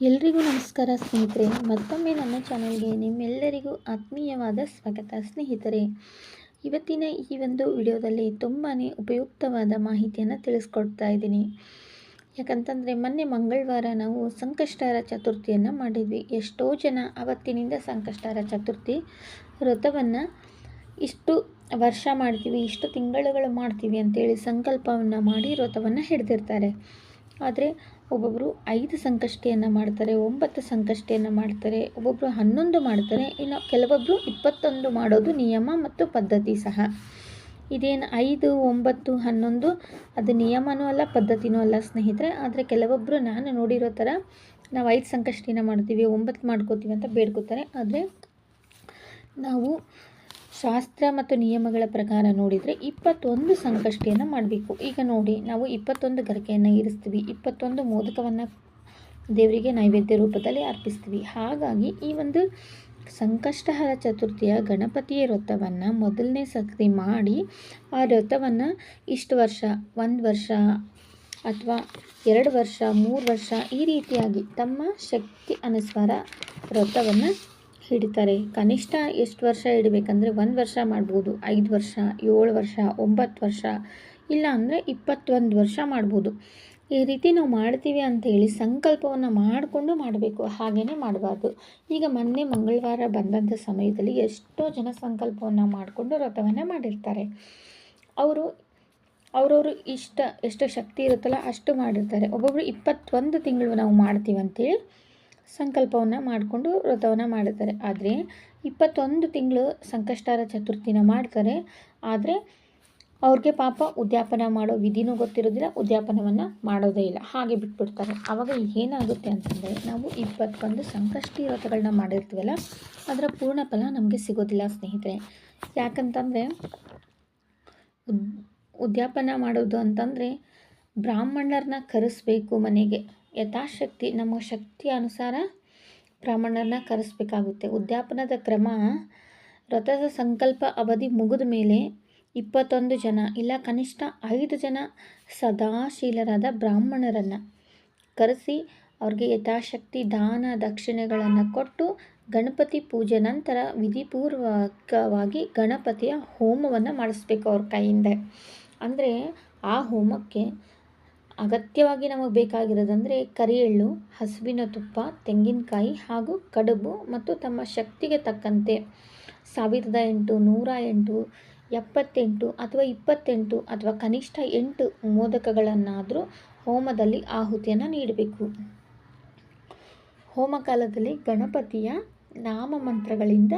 ಎಲ್ರಿಗೂ ನಮಸ್ಕಾರ ಸ್ನೇಹಿತರೆ, ಮತ್ತೊಮ್ಮೆ ನನ್ನ ಚಾನಲ್ಗೆ ನಿಮ್ಮೆಲ್ಲರಿಗೂ ಆತ್ಮೀಯವಾದ ಸ್ವಾಗತ. ಸ್ನೇಹಿತರೆ, ಇವತ್ತಿನ ಈ ಒಂದು ವಿಡಿಯೋದಲ್ಲಿ ತುಂಬಾ ಉಪಯುಕ್ತವಾದ ಮಾಹಿತಿಯನ್ನು ತಿಳಿಸ್ಕೊಡ್ತಾ ಇದ್ದೀನಿ. ಯಾಕಂತಂದರೆ, ಮೊನ್ನೆ ಮಂಗಳವಾರ ನಾವು ಸಂಕಷ್ಟರ ಚತುರ್ಥಿಯನ್ನು ಮಾಡಿದ್ವಿ. ಎಷ್ಟೋ ಜನ ಅವತ್ತಿನಿಂದ ಸಂಕಷ್ಟರ ಚತುರ್ಥಿ ವ್ರತವನ್ನು ಇಷ್ಟು ವರ್ಷ ಮಾಡ್ತೀವಿ, ಇಷ್ಟು ತಿಂಗಳುಗಳು ಮಾಡ್ತೀವಿ ಅಂತೇಳಿ ಸಂಕಲ್ಪವನ್ನು ಮಾಡಿ ವ್ರತವನ್ನು ಹಿಡ್ದಿರ್ತಾರೆ. ಆದರೆ ಒಬ್ಬೊಬ್ಬರು ಐದು ಸಂಕಷ್ಟಿಯನ್ನು ಮಾಡ್ತಾರೆ, ಒಂಬತ್ತು ಸಂಕಷ್ಟಿಯನ್ನು ಮಾಡ್ತಾರೆ ಒಬ್ಬೊಬ್ಬರು ಹನ್ನೊಂದು ಮಾಡ್ತಾರೆ, ಇನ್ನು ಕೆಲವೊಬ್ಬರು ಇಪ್ಪತ್ತೊಂದು ಮಾಡೋದು ನಿಯಮ ಮತ್ತು ಪದ್ಧತಿ ಸಹ. ಇದೇನು ಐದು, ಒಂಬತ್ತು, ಹನ್ನೊಂದು, ಅದು ನಿಯಮನೂ ಅಲ್ಲ, ಪದ್ಧತಿನೂ ಅಲ್ಲ ಸ್ನೇಹಿತರೆ. ಆದರೆ ಕೆಲವೊಬ್ಬರು ನಾನು ನೋಡಿರೋ ಥರ ನಾವು ಐದು ಸಂಕಷ್ಟಿನ ಮಾಡ್ತೀವಿ, ಒಂಬತ್ತು ಮಾಡ್ಕೋತೀವಿ ಅಂತ ಬೇಡ್ಕೋತಾರೆ. ಆದರೆ ನಾವು ಶಾಸ್ತ್ರ ಮತ್ತು ನಿಯಮಗಳ ಪ್ರಕಾರ ನೋಡಿದರೆ ಇಪ್ಪತ್ತೊಂದು ಸಂಕಷ್ಟಿಯನ್ನು ಮಾಡಬೇಕು. ಈಗ ನೋಡಿ, ನಾವು ಇಪ್ಪತ್ತೊಂದು ಗರಿಕೆಯನ್ನು ಇರಿಸ್ತೀವಿ. ಇಪ್ಪತ್ತೊಂದು ಮೋದಕವನ್ನು ದೇವರಿಗೆ ನೈವೇದ್ಯ ರೂಪದಲ್ಲಿ ಅರ್ಪಿಸ್ತೀವಿ. ಹಾಗಾಗಿ ಈ ಒಂದು ಸಂಕಷ್ಟಹರ ಚತುರ್ಥಿಯ ಗಣಪತಿಯ ವ್ರತವನ್ನು ಮೊದಲನೇ ಸಕ್ತಿ ಮಾಡಿ, ಆ ವ್ರತವನ್ನು ಇಷ್ಟು ವರ್ಷ, ಒಂದು ವರ್ಷ ಅಥವಾ ಎರಡು ವರ್ಷ, ಮೂರು ವರ್ಷ ಈ ರೀತಿಯಾಗಿ ತಮ್ಮ ಶಕ್ತಿ ಅನುಸಾರ ವ್ರತವನ್ನು ಹಿಡಿತಾರೆ. ಕನಿಷ್ಠ ಎಷ್ಟು ವರ್ಷ ಇಡಬೇಕಂದ್ರೆ ಒಂದು ವರ್ಷ ಮಾಡ್ಬೋದು, ಐದು ವರ್ಷ, ಏಳು ವರ್ಷ, ಒಂಬತ್ತು ವರ್ಷ, ಇಲ್ಲ ಅಂದರೆ ಇಪ್ಪತ್ತೊಂದು ವರ್ಷ ಮಾಡ್ಬೋದು. ಈ ರೀತಿ ನಾವು ಮಾಡ್ತೀವಿ ಅಂಥೇಳಿ ಸಂಕಲ್ಪವನ್ನು ಮಾಡಿಕೊಂಡು ಮಾಡಬೇಕು ಹಾಗೇ ಮಾಡಬಾರ್ದು. ಈಗ ಮೊನ್ನೆ ಮಂಗಳವಾರ ಬಂದಂಥ ಸಮಯದಲ್ಲಿ ಎಷ್ಟೋ ಜನ ಸಂಕಲ್ಪವನ್ನು ಮಾಡಿಕೊಂಡು ವ್ರತವನ್ನು ಮಾಡಿರ್ತಾರೆ. ಅವರು, ಅವರವರು ಇಷ್ಟ, ಎಷ್ಟು ಶಕ್ತಿ ಇರುತ್ತಲ್ಲ ಅಷ್ಟು ಮಾಡಿರ್ತಾರೆ. ಒಬ್ಬೊಬ್ಬರು ಇಪ್ಪತ್ತೊಂದು ತಿಂಗಳು ನಾವು ಮಾಡ್ತೀವಿ ಅಂತೇಳಿ ಸಂಕಲ್ಪವನ್ನು ಮಾಡಿಕೊಂಡು ವ್ರತವನ್ನು ಮಾಡುತ್ತಾರೆ. ಆದರೆ ಇಪ್ಪತ್ತೊಂದು ತಿಂಗಳು ಸಂಕಷ್ಟಾರ ಚತುರ್ಥಿನ ಮಾಡ್ತಾರೆ. ಆದರೆ ಅವ್ರಿಗೆ ಪಾಪ ಉದ್ಯಾಪನ ಮಾಡೋ ವಿಧಿನೂ ಗೊತ್ತಿರೋದಿಲ್ಲ, ಉದ್ಯಾಪನವನ್ನು ಮಾಡೋದೇ ಇಲ್ಲ. ಹಾಗೆ ಬಿಟ್ಬಿಡ್ತಾರೆ. ಆವಾಗ ಏನಾಗುತ್ತೆ ಅಂತಂದರೆ ನಾವು ಇಪ್ಪತ್ತೊಂದು ಸಂಕಷ್ಟಿ ವ್ರತಗಳನ್ನ ಮಾಡಿರ್ತೀವಲ್ಲ, ಅದರ ಪೂರ್ಣ ಫಲ ನಮಗೆ ಸಿಗೋದಿಲ್ಲ ಸ್ನೇಹಿತರೆ. ಯಾಕಂತಂದರೆ ಉದ್, ಉದ್ಯಾಪನ ಮಾಡೋದು ಅಂತಂದರೆ ಬ್ರಾಹ್ಮಣರನ್ನ ಕರೆಸ್ಬೇಕು ಮನೆಗೆ. ಯಥಾಶಕ್ತಿ, ನಮ್ಮ ಶಕ್ತಿ ಅನುಸಾರ ಬ್ರಾಹ್ಮಣರನ್ನ ಕರೆಸಬೇಕಾಗುತ್ತೆ. ಉದ್ಯಾಪನದ ಕ್ರಮ ವ್ರತದ ಸಂಕಲ್ಪ ಅವಧಿ ಮುಗಿದ ಮೇಲೆ ಇಪ್ಪತ್ತೊಂದು ಜನ ಇಲ್ಲ ಕನಿಷ್ಠ ಐದು ಜನ ಸದಾಶೀಲರಾದ ಬ್ರಾಹ್ಮಣರನ್ನು ಕರೆಸಿ ಅವ್ರಿಗೆ ಯಥಾಶಕ್ತಿ, ದಾನ, ದಕ್ಷಿಣೆಗಳನ್ನು ಕೊಟ್ಟು ಗಣಪತಿ ಪೂಜೆ ನಂತರ ವಿಧಿಪೂರ್ವಕವಾಗಿ ಗಣಪತಿಯ ಹೋಮವನ್ನು ಮಾಡಿಸ್ಬೇಕು ಅವ್ರ ಕೈಯಿಂದ. ಅಂದರೆ ಆ ಹೋಮಕ್ಕೆ ಅಗತ್ಯವಾಗಿ ನಮಗೆ ಬೇಕಾಗಿರೋದಂದರೆ ಕರಿ ಎಳ್ಳು ಹಸುವಿನ ತುಪ್ಪ, ತೆಂಗಿನಕಾಯಿ ಹಾಗೂ ಕಡುಬು ಮತ್ತು ತಮ್ಮ ಶಕ್ತಿಗೆ ತಕ್ಕಂತೆ ಸಾವಿರದ ಎಂಟು, ನೂರ ಎಂಟು, ಎಪ್ಪತ್ತೆಂಟು ಅಥವಾ ಇಪ್ಪತ್ತೆಂಟು ಅಥವಾ ಕನಿಷ್ಠ ಎಂಟು ಮೋದಕಗಳನ್ನಾದರೂ ಹೋಮದಲ್ಲಿ ಆಹುತಿಯನ್ನು ನೀಡಬೇಕು. ಹೋಮ ಕಾಲದಲ್ಲಿ ಗಣಪತಿಯ ನಾಮ ಮಂತ್ರಗಳಿಂದ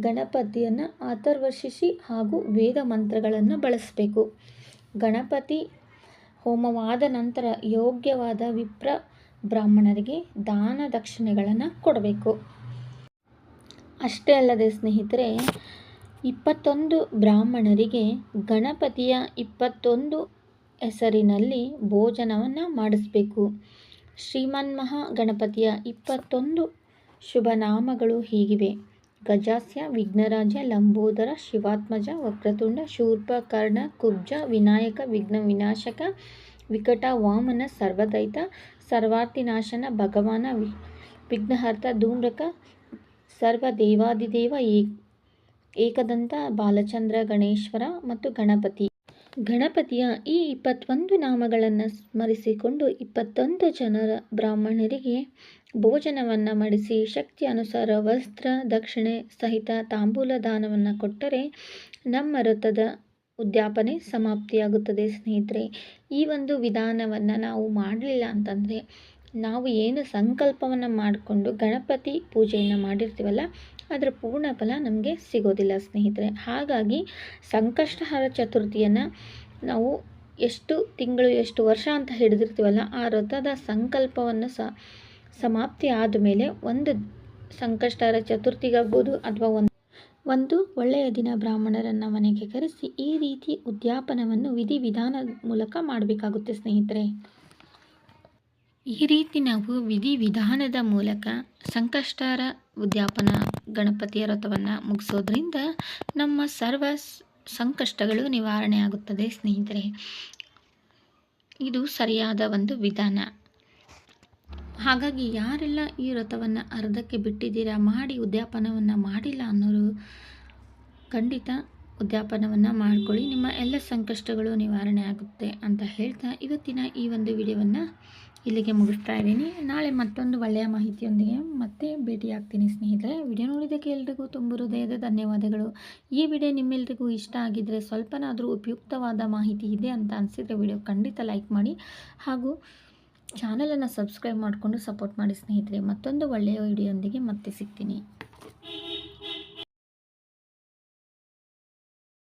ಗಣಪತಿಯನ್ನು ಅಥರ್ವಶಿಸಿ ಹಾಗೂ ವೇದ ಮಂತ್ರಗಳನ್ನು ಬಳಸಬೇಕು. ಗಣಪತಿ ಹೋಮವಾದ ನಂತರ ಯೋಗ್ಯವಾದ ವಿಪ್ರ ಬ್ರಾಹ್ಮಣರಿಗೆ ದಾನ ದಕ್ಷಿಣೆಗಳನ್ನು ಕೊಡಬೇಕು. ಅಷ್ಟೇ ಅಲ್ಲದೆ ಸ್ನೇಹಿತರೆ, ಇಪ್ಪತ್ತೊಂದು ಬ್ರಾಹ್ಮಣರಿಗೆ ಗಣಪತಿಯ ಇಪ್ಪತ್ತೊಂದು ಹೆಸರಿನಲ್ಲಿ ಭೋಜನವನ್ನು ಮಾಡಿಸಬೇಕು. ಶ್ರೀಮನ್ಮಹಾ ಗಣಪತಿಯ ಇಪ್ಪತ್ತೊಂದು ಶುಭನಾಮಗಳು ಹೀಗಿವೆ. ಗಜಾಸ್ಯ ವಿಘ್ನರಾಜ ಲಂಬೋದರ, ಶಿವಾತ್ಮಜ, ವಕ್ರತುಂಡ ಶೂರ್ಪಕರ್ಣ ಕುಬ್ಜ, ವಿನಾಯಕ, ವಿಘ್ನ ವಿನಾಶಕ, ವಿಕಟ, ವಾಮನ, ಸರ್ವದೈತ ಸರ್ವಾರ್ಥಿನಾಶನ ಭಗವಾನ ವಿಘ್ನಹರ್ತ, ಧೂಮ್ರಕ, ಸರ್ವದೇವಾದಿದೇವ ಏಕದಂತ, ಬಾಲಚಂದ್ರ, ಗಣೇಶ್ವರ ಮತ್ತು ಗಣಪತಿ. ಗಣಪತಿಯ ಈ ಇಪ್ಪತ್ತೊಂದು ನಾಮಗಳನ್ನು ಸ್ಮರಿಸಿಕೊಂಡು ಇಪ್ಪತ್ತೊಂದು ಜನರ ಬ್ರಾಹ್ಮಣರಿಗೆ ಭೋಜನವನ್ನು ಮಾಡಿಸಿ ಶಕ್ತಿ ಅನುಸಾರ ವಸ್ತ್ರ ದಕ್ಷಿಣೆ ಸಹಿತ ತಾಂಬೂಲ ದಾನವನ್ನು ಕೊಟ್ಟರೆ ನಮ್ಮ ವ್ರತದ ಉದ್ಯಾಪನೆ ಸಮಾಪ್ತಿಯಾಗುತ್ತದೆ ಸ್ನೇಹಿತರೆ. ಈ ಒಂದು ವಿಧಾನವನ್ನು ನಾವು ಮಾಡಲಿಲ್ಲ ಅಂತಂದರೆ ನಾವು ಏನು ಸಂಕಲ್ಪವನ್ನು ಮಾಡಿಕೊಂಡು ಗಣಪತಿ ಪೂಜೆಯನ್ನು ಮಾಡಿರ್ತೀವಲ್ಲ, ಅದರ ಪೂರ್ಣ ಫಲ ನಮಗೆ ಸಿಗೋದಿಲ್ಲ ಸ್ನೇಹಿತರೆ. ಹಾಗಾಗಿ ಸಂಕಷ್ಟಹರ ಚತುರ್ಥಿಯನ್ನು ನಾವು ಎಷ್ಟು ತಿಂಗಳು ಎಷ್ಟು ವರ್ಷ ಅಂತ ಹಿಡಿದಿರ್ತೀವಲ್ಲ, ಆ ವ್ರತದ ಸಂಕಲ್ಪವನ್ನು ಸಹ ಸಮಾಪ್ತಿ ಆದಮೇಲೆ ಒಂದು ಸಂಕಷ್ಟರ ಚತುರ್ಥಿಗಾಗ್ಬೋದು ಅಥವಾ ಒಂದು. ಒಂದು, ಒಳ್ಳೆಯ ದಿನ ಬ್ರಾಹ್ಮಣರನ್ನು ಮನೆಗೆ ಕರೆಸಿ ಈ ರೀತಿ ಉದ್ಯಾಪನವನ್ನು ವಿಧಿವಿಧಾನದ ಮೂಲಕ ಮಾಡಬೇಕಾಗುತ್ತೆ ಸ್ನೇಹಿತರೆ. ಈ ರೀತಿ ನಾವು ವಿಧಿವಿಧಾನದ ಮೂಲಕ ಸಂಕಷ್ಟರ ಉದ್ಯಾಪನ ಗಣಪತಿಯ ವ್ರತವನ್ನು ಮುಗಿಸೋದ್ರಿಂದ ನಮ್ಮ ಸರ್ವ ಸಂಕಷ್ಟಗಳು ನಿವಾರಣೆ ಆಗುತ್ತದೆ ಸ್ನೇಹಿತರೆ. ಇದು ಸರಿಯಾದ ಒಂದು ವಿಧಾನ. ಹಾಗಾಗಿ ಯಾರೆಲ್ಲ ಈ ವ್ರತವನ್ನು ಅರ್ಧಕ್ಕೆ ಬಿಟ್ಟಿದ್ದೀರಾ, ಮಾಡಿ ಉದ್ಯಾಪನವನ್ನು ಮಾಡಿಲ್ಲ ಅನ್ನೋರು ಖಂಡಿತ ಉದ್ಯಾಪನವನ್ನು ಮಾಡಿಕೊಳ್ಳಿ. ನಿಮ್ಮ ಎಲ್ಲ ಸಂಕಷ್ಟಗಳು ನಿವಾರಣೆ ಆಗುತ್ತೆ ಅಂತ ಹೇಳ್ತಾ ಇವತ್ತಿನ ಈ ಒಂದು ವಿಡಿಯೋವನ್ನು ಇಲ್ಲಿಗೆ ಮುಗಿಸ್ತಾ ಇದ್ದೀನಿ. ನಾಳೆ ಮತ್ತೊಂದು ಒಳ್ಳೆಯ ಮಾಹಿತಿಯೊಂದಿಗೆ ಮತ್ತೆ ಭೇಟಿಯಾಗ್ತೀನಿ ಸ್ನೇಹಿತರೆ. ವಿಡಿಯೋ ನೋಡಿದ್ದಕ್ಕೆ ಎಲ್ರಿಗೂ ತುಂಬ ಹೃದಯದ ಧನ್ಯವಾದಗಳು. ಈ ವಿಡಿಯೋ ನಿಮ್ಮೆಲ್ರಿಗೂ ಇಷ್ಟ ಆಗಿದ್ದರೆ ಸ್ವಲ್ಪನಾದರೂ ಉಪಯುಕ್ತವಾದ ಮಾಹಿತಿ ಇದೆ ಅಂತ ಅನಿಸಿದರೆ ವಿಡಿಯೋ ಖಂಡಿತ ಲೈಕ್ ಮಾಡಿ. ಹಾಗೂ ಚಾನಲನ್ನು ಸಬ್ಸ್ಕ್ರೈಬ್ ಮಾಡಿಕೊಂಡು ಸಪೋರ್ಟ್ ಮಾಡಿ ಸ್ನೇಹಿತರೆ. ಮತ್ತೊಂದು ಒಳ್ಳೆಯ ವಿಡಿಯೋಂದಿಗೆ ಮತ್ತೆ ಸಿಗ್ತೀನಿ.